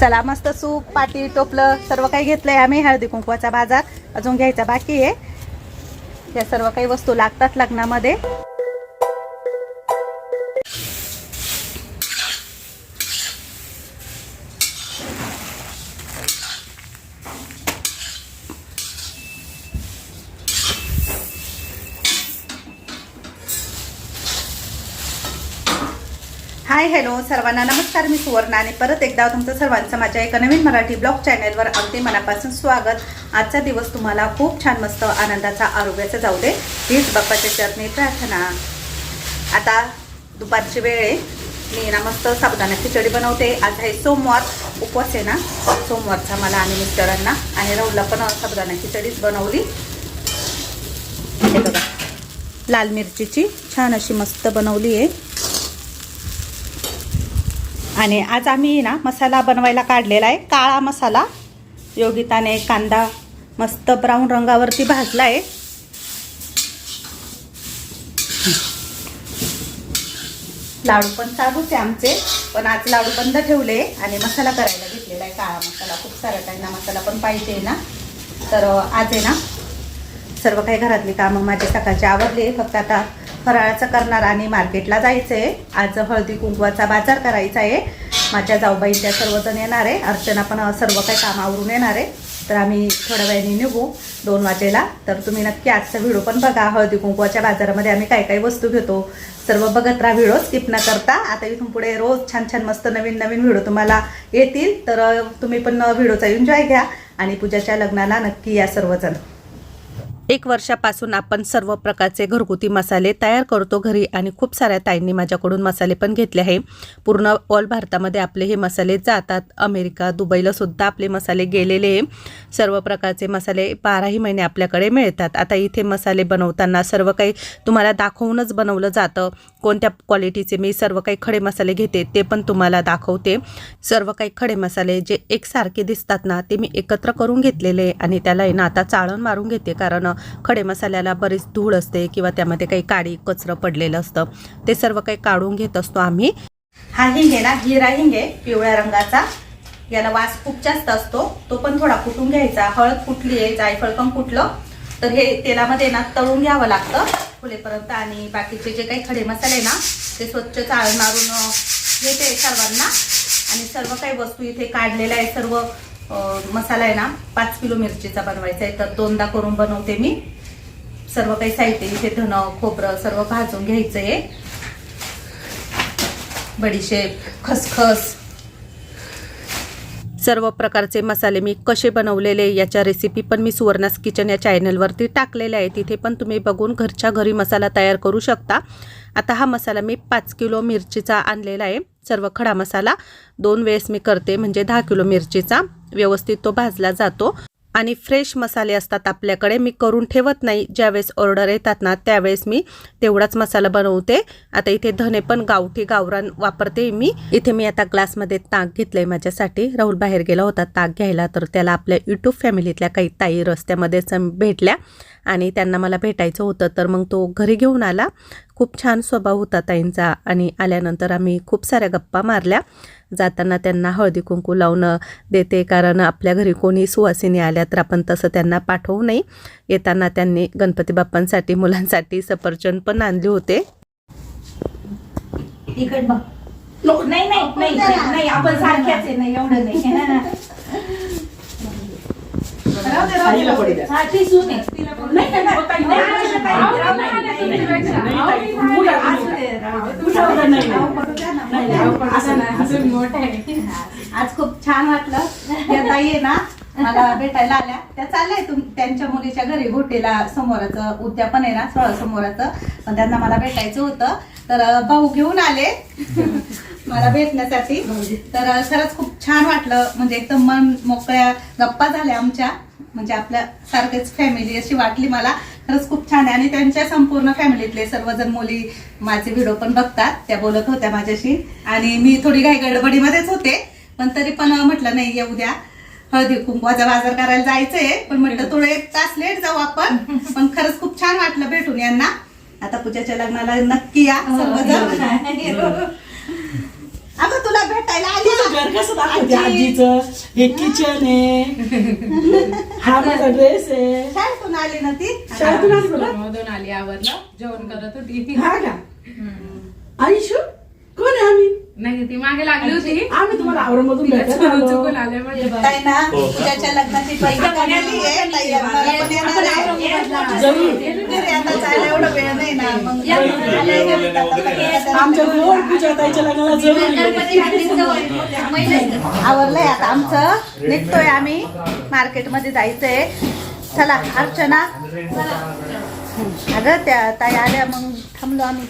चला मस्त सूप पाटी टोपलं सर्व काही घेतलंय आम्ही हळदी कुंकवाचा बाजार. अजून घ्यायचा बाकी आहे. या सर्व काही वस्तू लागतात लग्नामध्ये. हॅलो सर्वांना नमस्कार मी सुवर्ण आणि परत एकदा तुमचं सर्वांचं माझ्या एका नवीन मराठी ब्लॉग चॅनलवर अगदी मनापासून स्वागत. आजचा दिवस तुम्हाला खूप छान मस्त आनंदाचा आरोग्याचा जाऊ दे. हीच बाप्पाच्या चरणी प्रार्थना. आता दुपारची वेळ आहे. मी ना मस्त साबुदाणा खिचडी बनवते. आज आहे सोमवार. उपवास आहे ना? सोमवारचा मला आणि मिस्टरांना. आणि राहुलला पण साबुदाणा खिचडीच बनवली. हे बघा. लाल मिरचीची छान अशी मस्त बनवली आहे. आणि आज आम्ही ना मसाला बनवायला काढलेला आहे. काळा मसाला योगिताने कांदा मस्त ब्राऊन रंगावरती भाजला आहे लाडू पण चालूच आहे आमचे पण आज लाडू बंद ठेवले आणि मसाला करायला घेतलेला आहे. काळा मसाला खूप सारा काहींना मसाला पण पाहिजे ना. तर आज आहे ना सर्व काही घरातली कामं माझे सकाळचे आवडले फक्त आता फराळाचं करणार आणि मार्केटला जायचं आहे आज हळदी कुंकवाचा बाजार करायचा आहे. माझ्या जाऊबाई त्या सर्वजण येणार आहे. अर्चना पण सर्व काही कामावरून येणार आहे. तर आम्ही थोड्या वेळाने निघू. दोन वाजेला. तर तुम्ही नक्की आजचा व्हिडिओ पण बघा. हळदी कुंकवाच्या बाजारामध्ये आम्ही काय काय वस्तू घेतो. सर्व बघत राहा व्हिडिओ. स्किप न करता. आता इथून पुढे रोज छान छान मस्त नवीन नवीन व्हिडिओ तुम्हाला येतील. तर तुम्ही पण व्हिडिओचा एन्जॉय घ्या. आणि पूजाच्या लग्नाला नक्की या सर्वजण. एक वर्षापासून आपण सर्व प्रकारचे घरगुती मसाले तयार करतो घरी आणि खूप साऱ्या ताईंनी माझ्याकडून मसाले पण घेतले आहे. पूर्ण ऑल भारतामध्ये आपले हे मसाले जातात. अमेरिका दुबईला सुद्धा आपले मसाले गेलेले आहे. सर्व प्रकारचे मसाले बाराही महिने आपल्याकडे मिळतात. आता इथे मसाले बनवताना सर्व काही तुम्हाला दाखवूनच बनवलं जातं. कोणत्या क्वालिटीचे मी सर्व काही खडे मसाले घेते ते पण तुम्हाला दाखवते. सर्व काही खडे मसाले जे एकसारखे दिसतात ना ते मी एकत्र करून घेतलेले आहे आणि त्याला आहे ना आता चाळण मारून घेते. कारण खडे मसाल्याला बरीच धूळ असते किंवा त्यामध्ये काही काडी कचरं पडलेलं असतं. ते सर्व काही काढून घेत असतो आम्ही. हा हिंग आहे ना हिरा हिंग आहे पिवळ्या रंगाचा. याला वास खूप जास्त असतो. तो पण थोडा कुटून घ्यायचा. हळद कुटली आहे जायफळ पण कुटलं तर हे तेलामध्ये ना तळून घ्यावं लागतं. फुलेपर्यंत आणि बाकीचे जे काही खडे मसाले ना ते स्वच्छ चाळ मारून घेते सर्वांना. आणि सर्व काही वस्तू इथे काढलेल्या आहे सर्व मसाला आहे ना पाच किलो मिरचीचा बनवायचा आहे. तर दोनदा करून बनवते मी. सर्व काही साहित्य इथे धन खोबरं सर्व भाजून घ्यायचं आहे. बडीशेप खसखस. सर्व प्रकारचे मसाले मी कसे बनवलेले याच्या रेसिपी पण मी सुवर्णास किचन या चॅनलवरती टाकलेल्या आहे. तिथे पण तुम्ही बघून घरच्या घरी मसाला तयार करू शकता. आता हा मसाला मी पाच किलो मिरचीचा आणलेला आहे. सर्व खडा मसाला दोन वेळेस मी करते म्हणजे दहा किलो मिरचीचा. व्यवस्थित तो भाजला जातो. आणि फ्रेश मसाले असतात आपल्याकडे मी करून ठेवत नाही. ज्यावेळेस ऑर्डर येतात ना त्यावेळेस मी तेवढाच मसाला बनवते. आता इथे धने पण गावठी गावरान वापरते मी. इथे मी आता ग्लासमध्ये ताक घेतलंय माझ्यासाठी. राहुल बाहेर गेला होता ताक घ्यायला तर त्याला आपल्या युट्यूब फॅमिलीतल्या काही ताई रस्त्यामध्येच भेटल्या आणि त्यांना मला भेटायचं होतं. तर मग तो घरी घेऊन आला. खूप छान स्वभाव होता ताईंचा आणि आल्यानंतर आम्ही खूप साऱ्या गप्पा मारल्या. जाताना त्यांना हळदी कुंकू लावणं देते. कारण आपल्या घरी कोणी सुवासिनी आल्या तर आपण तसं त्यांना पाठवू नये. येताना त्यांनी गणपती बाप्पांसाठी मुलांसाठी सफरचंद पण आणले होते. नाही नाही आपण सारख्याच आहे नाही एवढं नाही. आईला पडू द्या. हा, सून आहे. नाही, नाही, नाही, नाही, नाही, नाही, नाही, नाही. नाही, नाही, असं. नाही. आज खूप छान वाटलं या ताई आहे ना मला भेटायला आल्या त्या चालल्या तुम त्यांच्या मुलीच्या घरी घोटीला समोराचं उद्यापन आहे ना सोळा समोराचं पण त्यांना मला भेटायचं होतं तर अं, भाऊ घेऊन आले मला भेटण्यासाठी तर अं, खरंच खूप छान वाटलं म्हणजे एकदम मन मोकळ्या गप्पा झाल्या आमच्या म्हणजे आपल्या सारखेच फॅमिली अशी वाटली मला. खरंच खूप छान आहे. आणि त्यांच्या संपूर्ण फॅमिलीतले सर्वजण मुली माझे व्हिडिओ पण बघतात. त्या बोलत होत्या माझ्याशी. आणि मी थोडी घाई गडबडीमध्येच होते. पण तरी पण म्हटलं नाही येऊ द्या. हळदी कुंकवाचा बाजार करायला जायचंय. पण म्हटलं थोडं एक तास लेट जाऊ आपण. पण खरंच खूप छान वाटलं भेटून यांना. आता पूजाच्या लग्नाला नक्की या सर्वजण. अगं तुला भेटायला तुझं आली घर कसं दाखवते? आजी. आजीचं? हे किचन आहे. हा माझा ड्रेस आहे. शाळेतून आली ना ती? शाळेतून आली तुला? मधून आली आवरलं. जेवण करत होती. हा का? आयुष्य? कोण आहे आम्ही? नाही ती मागे लागली होती. आम्ही तुम्हाला चुकून आलो. म्हणजे ताई ना तुझ्याच्या लग्नाची पहिली गाडी आहे ताई लग्नाला पण येणार आहे. घरी आता जायला एवढा वेळ नाही ना. मग आमच्या गोड पूजा ताईच्या लग्नाला जरूर ये. आवरलंय आता आमचं. निघतोय आम्ही. मार्केटमध्ये जायचंय. चला अर्चना. अगं त्या ताई आल्या मग थांबलो आम्ही.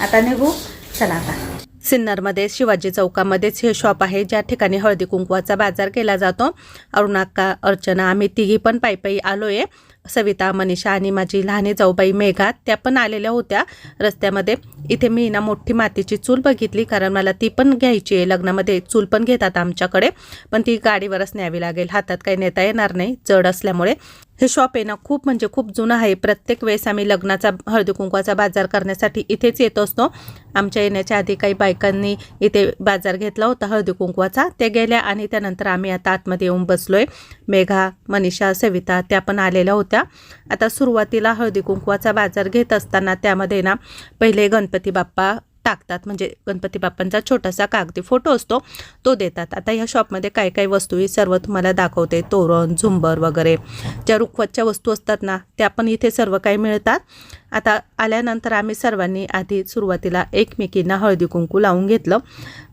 आता निघू. चला आता. सिन्नरमध्ये शिवाजी चौकामध्येच हे शॉप आहे. ज्या ठिकाणी हळदी कुंकवाचा बाजार केला जातो. अरुणाक्का अर्चना आम्ही तिघी पण पायी पायी आहे सविता मनीषा आणि माझी लहानी जाऊबाई मेघा त्या पण आलेल्या होत्या रस्त्यामध्ये. इथे मी ना मोठी मातीची चूल बघितली कारण मला ती पण घ्यायची आहे. लग्नामध्ये चूल पण घेतात आमच्याकडे पण ती गाडीवरच न्यावी लागेल. हातात काही नेता येणार नाही जड असल्यामुळे. हे शॉप आहे ना खूप म्हणजे खूप जुनं आहे. प्रत्येक वेळेस आम्ही लग्नाचा हळदी कुंकवाचा बाजार करण्यासाठी इथेच येत असतो. आमच्या येण्याच्या आधी काही बायकांनी इथे बाजार घेतला होता हळदी कुंकवाचा. ते गेल्या आणि त्यानंतर आम्ही आता आतमध्ये येऊन बसलोय. मेघा मनीषा सविता त्या पण आलेल्या होत्या. आता सुरुवातीला हळदी कुंकवाचा बाजार घेत असताना त्यामध्ये ना पहिले गणपती बाप्पा टाकतात. म्हणजे गणपती बाप्पांचा छोटासा कागदी फोटो असतो तो देतात. आता ह्या शॉपमध्ये काय काय वस्तू ही सर्व तुम्हाला दाखवते. तोरण झुंबर वगैरे. ज्या रुखवतच्या वस्तू असतात ना त्या पण इथे सर्व काही मिळतात. आता आल्यानंतर आम्ही सर्वांनी आधी सुरुवातीला एकमेकींना हळदी कुंकू लावून घेतलं.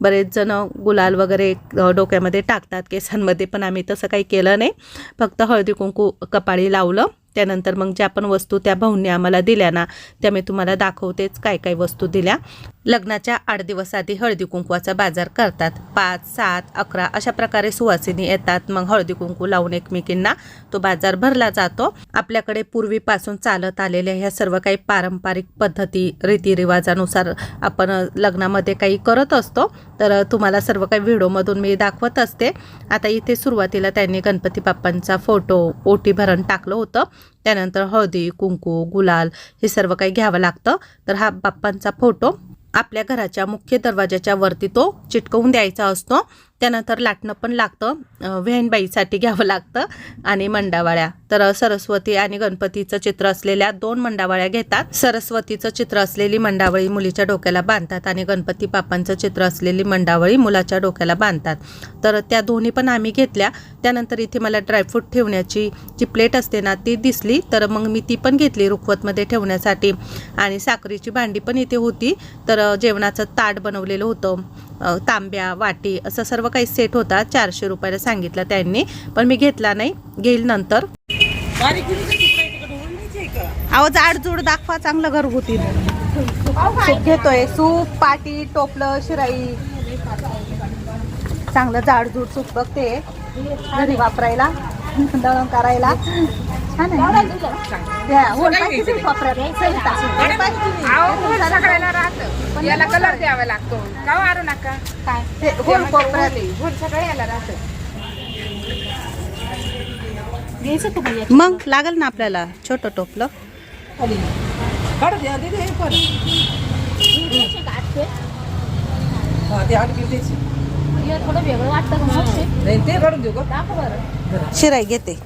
बरेच जण गुलाल वगैरे डोक्यामध्ये टाकतात. केसांमध्ये पण आम्ही तसं काही केलं नाही. फक्त हळदी कुंकू कपाळी लावलं. त्यानंतर मग ज्या पण वस्तू त्या भाऊंनी आम्हाला दिल्या ना त्या मी तुम्हाला दाखवतेच काय काय वस्तू दिल्या. लग्नाच्या आठ दिवस आधी हळदी कुंकवाचा बाजार करतात. पाच सात अकरा अशा प्रकारे सुवासिनी येतात. मग हळदी कुंकू लावून एकमेकींना तो बाजार भरला जातो. आपल्याकडे पूर्वीपासून चालत आलेल्या ह्या सर्व काही पारंपरिक पद्धती रीतिरिवाजानुसार आपण लग्नामध्ये काही करत असतो. तर तुम्हाला सर्व काही व्हिडिओमधून मी दाखवत असते. आता इथे सुरुवातीला त्यांनी गणपती बाप्पांचा फोटो ओटी भरण टाकलं होतं. त्यानंतर हळदी कुंकू गुलाल हे सर्व काही घ्यावं लागतं. तर हा बाप्पांचा फोटो आपल्या घराच्या मुख्य दरवाजाच्या वरती तो चिटकवून द्यायचा असतो. त्यानंतर लाटणं पण लागतं. अं, व्हॅनबाईसाठी घ्यावं लागतं आणि मंडावळ्या. तर सरस्वती आणि गणपतीचं चित्र असलेल्या दोन मंडावळ्या घेतात. सरस्वतीचं चित्र असलेली मंडावळी मुलीच्या डोक्याला बांधतात आणि गणपती बाप्पांचं चित्र असलेली मंडावळी मुलाच्या डोक्याला बांधतात. तर त्या दोन्ही पण आम्ही घेतल्या. त्यानंतर इथे मला ड्रायफ्रूट ठेवण्याची जी प्लेट असते ना ती दिसली. तर मग मी ती पण घेतली रुखवतमध्ये ठेवण्यासाठी. आणि साखरेची भांडी पण इथे होती. तर जेवणाचं ताट बनवलेलं होतं. तांब्या वाटी असं सर्व काही सेट होता. चारशे रुपयाला सांगितलं त्यांनी पण मी घेतला नाही. घेईल नंतर. अहो जाडजूड दाखवा चांगलं घरगुती. घेतोय. सूप पाटी टोपलं शिराई. चांगलं जाडजूड सूप बघते. घरी वापरायला दळण करायला. सगळ्याला राहतं. याला कलर द्यावा लागतो. का नका? काय? होल कोपऱ्यात वर सगळं याला राहतं. मग लागल ना आपल्याला छोट टोपलं. हा, शिराई घेते.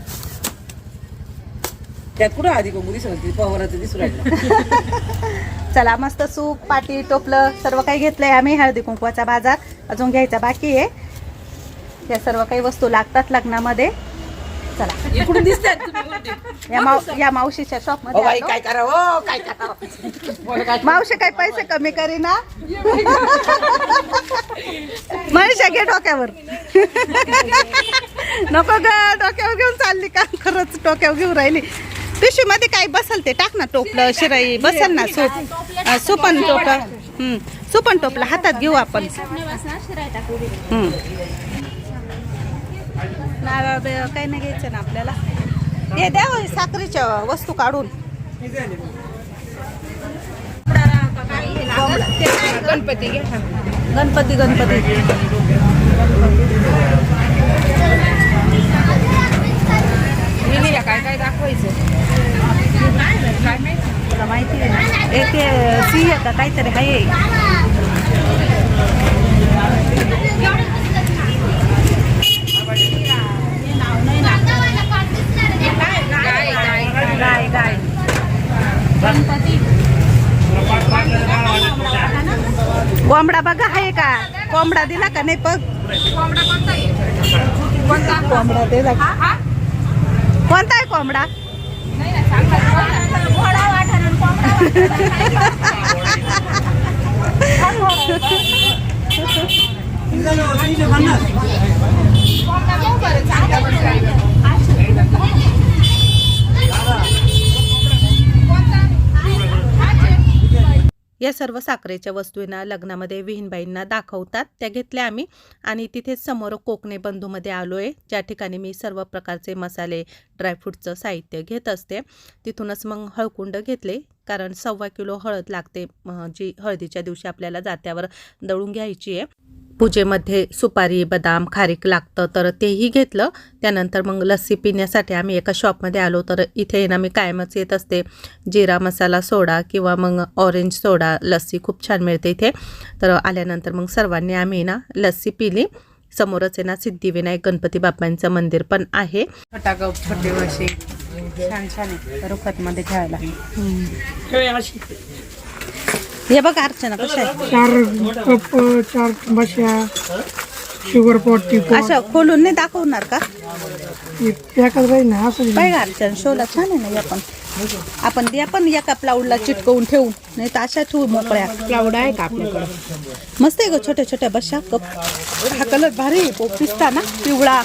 त्यात कुठं आधी कोंबू दिसत होती पवाराचं दिसू राहिलं चला मस्त सूप पाटी टोपलं सर्व काही घेतलंय आम्ही हळदी कुंकवाचा बाजार अजून घ्यायचा बाकी आहे. या सर्व काही वस्तू लागतात लग्नामध्ये. चला. इकडून दिसतात उलटे. या माव या मावशीच्या शॉपमध्ये काय. करावं ओ, काय करावं काय मावशी काही पैसे कमी करीना? मनीषा घे डोक्यावर. नको ग डोक्यावर घेऊन चालली का? खरंच डोक्यावर घेऊन राहिली. पिशवी मध्ये काय बसल ते टाक ना टोपलं शिराई बसल ना सूप सुपन टोपलं सुपन टोपलं हातात घेऊ आपण. नारळ काही नाही घ्यायचं ना आपल्याला. हे द्या हो, साखरेच्या वस्तू काढून. गणपती गणपती गणपती. दाखवायचं? माहिती? आहे ते सी का? काहीतरी आहे. गाय कोंबडा बघा आहे का? कोंबडा दिला का? नाही बघ. कोंबडा कोणता कोंबडा दिला कोणता आहे कोंबडा नाही ना सांगा घोडा वाटण कोंबडा कोंबडा बघू बरं चांगला या सर्व साखरेच्या वस्तूंना लग्नामध्ये विहीनबाईंना दाखवतात त्या घेतल्या आम्ही. आणि तिथेच समोर कोकणे बंधूमध्ये आलो आहे ज्या ठिकाणी मी सर्व प्रकारचे मसाले ड्रायफ्रूटचं साहित्य घेत असते. तिथूनच मग हळकुंड घेतले कारण सव्वा किलो हळद लागते जी हळदीच्या दिवशी आपल्याला जात्यावर दळून घ्यायची आहे. पूजेमध्ये सुपारी बदाम खारीक लागतं तर तेही घेतलं. त्यानंतर मग लस्सी पिण्यासाठी आम्ही एका शॉपमध्ये आलो तर इथे ना मी कायमच येत असते. जिरा मसाला सोडा किंवा मग ऑरेंज सोडा लस्सी खूप छान मिळते इथे. तर आल्यानंतर मग सर्वांनी आम्ही ना लस्सी पिली. समोरच आहे ना सिद्धिविनायक गणपती बाप्पांचं मंदिर पण आहे. छोटे वशी छान छान आहे. रुखतमध्ये खेळायला. हे बघ अर्चना आहे चार कप चार बश्या शुगर पॉट टी पॉट असं खोलून नाही दाखवणार का? पॅकच राहील ना असं बघ अर्चना शोला छान आहे ना हे आपण आपण ते आपण एका प्लाऊडला चिटकवून ठेवू नाही तर अशा ठेवू मोकळ्या. क्लाउड आहे का आपल्याकडे? मस्त आहे ग छोट्या छोट्या बशा कप. हा कलर भारी आहे तो पिस्ता ना पिवळा.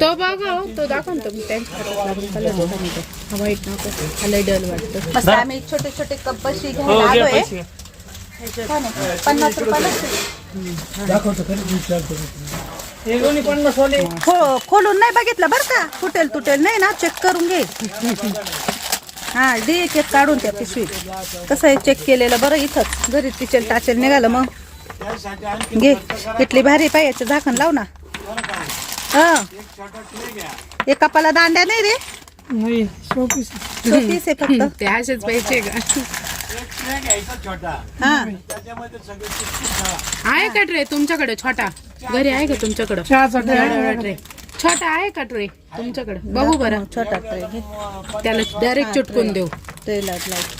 तो बघा हो, तो दाखव ना तुम्ही त्यांच्या कलर व्हाईट नको. आलं डल वाटतं. मस्त आम्ही छोटे छोटे कप बशी घ्यायला आलोय. छान आहे. पन्नास रुपयाला. हे वाले हो खोलून नाही बघितलं बरं का? फुटेल तुटेल. नाही ना चेक करून घे. हा दे एक काढून त्या पिशवीत. कसं आहे चेक केलेलं बरं इथंच. घरी टिचेल टाचेल निघालं मग. घे. इथली भारी पायाचं झाकण लाव ना. हा. एक कपाला दांड्या नाही रे? नाही शोपीस आहे फक्त. ते असेच पाहिजे का? हा. आहे का ट्रे तुमच्याकडे छोटा? घरी आहे का तुमच्याकडे? चहाचा ट्रे छोटा आहे का ट्रे? तुमच्याकडे? बघू बरं. छोटा ट्रे घे त्याला डायरेक्ट चुटकून देऊ. ट्रेलर लाइट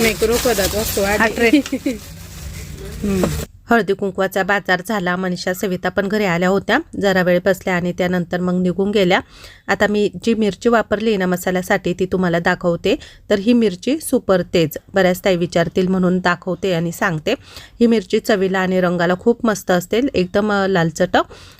नाही रोखतात वस्तू हा ट्रे. हळदी कुंकवाचा बाजार झाला. मनीषा सविता पण घरी आल्या होत्या. जरा वेळ बसल्या आणि त्यानंतर मग निघून गेल्या. आता मी जी मिरची वापरली ना मसाल्यासाठी ती तुम्हाला दाखवते. तर ही मिरची सुपर तेज. बऱ्याच ताई विचारतील म्हणून दाखवते आणि सांगते. ही मिरची चवीला आणि रंगाला खूप मस्त असते. एकदम अ, लालचट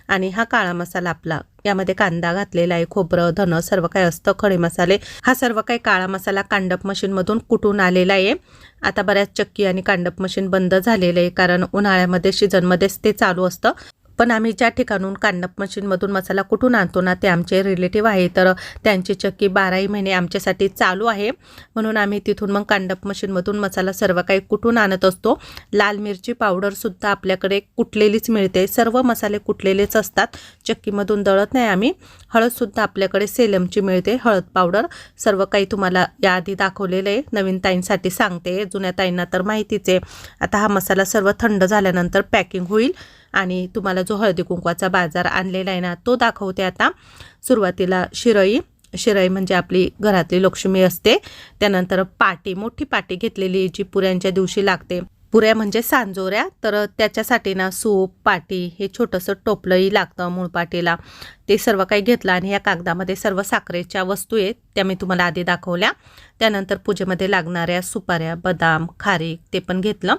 आणि हा काळा मसाला आपला यामध्ये कांदा घातलेला आहे खोबरं धन सर्व काही असतं खडे मसाले. हा सर्व काही काळा मसाला कांडप मशीनमधून कुटून आलेला आहे. आता बऱ्याच चक्की आणि कांडप मशीन बंद झालेलं आहे कारण उन्हाळ्यामध्ये सीझनमध्येच ते चालू असतं. पण आम्ही ज्या ठिकाणून कांडप मशीनमधून मसाला कुठून आणतो ना ते आमचे रिलेटिव्ह आहे. तर त्यांची चक्की बाराही महिने आमच्यासाठी चालू आहे. म्हणून आम्ही तिथून मग कांडप मशीनमधून मसाला सर्व काही कुठून आणत असतो. लाल मिरची पावडरसुद्धा आपल्याकडे कुटलेलीच मिळते. सर्व मसाले कुटलेलेच असतात. चक्कीमधून दळत नाही आम्ही. हळदसुद्धा आपल्याकडे सेलमची मिळते. हळद पावडर सर्व काही तुम्हाला याआधी दाखवलेलं आहे. नवीन ताईंसाठी सांगते. जुन्या ताईंना तर माहितीच आहे. आता हा मसाला सर्व थंड झाल्यानंतर पॅकिंग होईल. आणि तुम्हाला जो हळदी कुंकवाचा बाजार आणलेला आहे ना तो दाखवते आता. सुरुवातीला शिरई शिराई म्हणजे आपली घरातली लक्ष्मी असते. त्यानंतर पाटी मोठी पाटी घेतलेली जी पुऱ्यांच्या दिवशी लागते. पुऱ्या म्हणजे सांजोऱ्या. तर त्याच्यासाठी ना सूप पाटी हे छोटंसं टोपलंही लागतं मूळपाटीला ते सर्व काही घेतलं आणि या कागदामध्ये सर्व साखरेच्या वस्तू आहेत त्या मी तुम्हाला आधी दाखवल्या. त्यानंतर पूजेमध्ये लागणाऱ्या सुपाऱ्या बदाम खारीक ते पण घेतलं.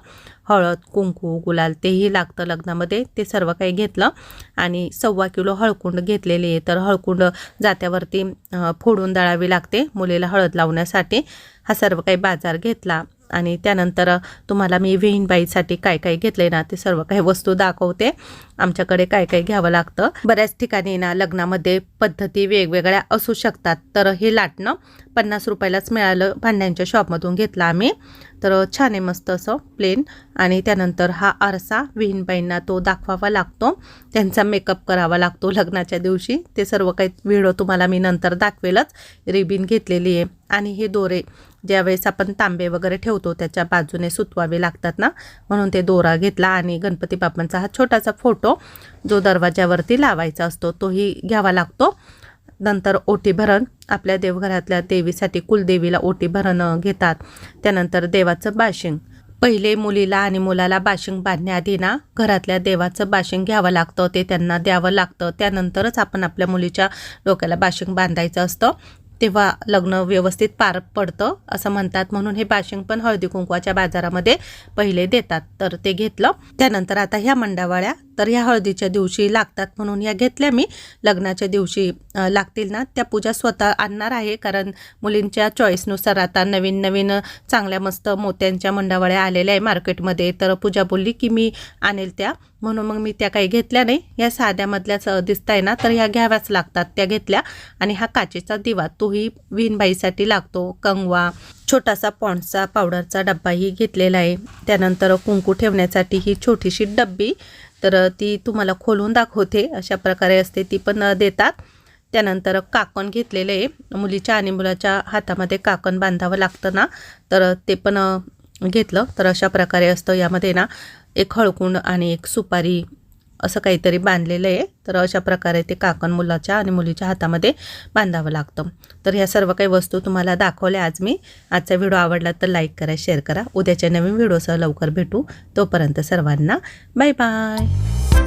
हळद कुंकू गुलाल तेही लागतं लग्नामध्ये ते सर्व काही घेतलं. आणि सव्वा किलो हळकुंड घेतलेली आहे. तर हळकुंड जात्यावरती फोडून दळावी लागते मुलीला हळद लावण्यासाठी. हा सर्व काही बाजार घेतला. आणि त्यानंतर तुम्हाला मी विहीणबाईसाठी काय काय घेतले ना ते सर्व काही वस्तू दाखवते. आमच्याकडे काय काय घ्यावं लागतं. बऱ्याच ठिकाणी ना लग्नामध्ये पद्धती वेगवेगळ्या असू शकतात. तर हे लाटणं पन्नास रुपयालाच मिळालं भांड्यांच्या शॉपमधून घेतलं आम्ही. तर छान आहे मस्त असं प्लेन आणि त्यानंतर हा आरसा विहीणबाईंना तो दाखवावा लागतो. त्यांचा मेकअप करावा लागतो लग्नाच्या दिवशी. ते सर्व काही व्हिडिओ तुम्हाला मी नंतर दाखवेलच. रिबीन घेतलेली आहे. आणि हे दोरे ज्यावेळेस आपण तांबे वगैरे ठेवतो त्याच्या बाजूने सुतवावे लागतात ना? म्हणून ते दोरा घेतला आणि गणपती बाप्पांचा हा छोटासा फोटो जो दरवाजावरती लावायचा असतो तोही घ्यावा लागतो. नंतर ओटी भरण आपल्या देवघरातल्या देवीसाठी कुलदेवीला ओटी भरण घेतात. त्यानंतर देवाचं बाशिंग. पहिले मुलीला आणि मुलाला बाशिंग बांधण्याआधी ना घरातल्या देवाचं बाशिंग घ्यावं लागतं ते त्यांना द्यावं लागतं. त्यानंतरच आपण आपल्या मुलीच्या डोक्याला बाशिंग बांधायचं असतं. तेव्हा लग्न व्यवस्थित पार पडतं असं म्हणतात. म्हणून हे बाशिंग पण हळदी कुंकवाच्या बाजारामध्ये पहिले देतात. तर ते घेतलं. त्यानंतर आता ह्या मंडावळ्या तर ह्या हळदीच्या दिवशी लागतात म्हणून ह्या घेतल्या मी. लग्नाच्या दिवशी लागतील ना त्या पूजा स्वतः आणणार आहे. कारण मुलींच्या चॉईसनुसार आता नवीन नवीन चांगल्या मस्त मोत्यांच्या मंडावळ्या आलेल्या आहे मार्केटमध्ये तर पूजा बोलली की मी आणेल त्या. म्हणून मग मी त्या काही घेतल्या नाही. या साध्यामधल्याच दिसत आहे ना तर ह्या घ्याव्याच लागतात त्या घेतल्या. आणि हा काचेचा दिवा तोही विणबाईसाठी लागतो. कंगवा छोटासा पॉन्डचा पावडरचा डब्बाही घेतलेला आहे. त्यानंतर कुंकू ठेवण्यासाठी ही छोटीशी डब्बी तर ती तुम्हाला खोलून दाखवते. अशा प्रकारे असते ती पण देतात. त्यानंतर काकण घेतलेलं आहे. मुलीच्या आणि मुलाच्या हातामध्ये काकण बांधावं लागतं ना. तर ते पण घेतलं. तर अशा प्रकारे असतं यामध्ये ना. एक हळकुंड आणि एक सुपारी असं काहीतरी बांधलेलं आहे. तर अशा प्रकारे ते काकण मुलाच्या आणि मुलीच्या हातामध्ये बांधावं लागतं. तर ह्या सर्व काही वस्तू तुम्हाला दाखवल्या आज मी. आजचा व्हिडिओ आवडला तर लाईक करा शेअर करा. उद्याच्या नवीन व्हिडिओसह लवकर भेटू. तोपर्यंत सर्वांना बाय बाय.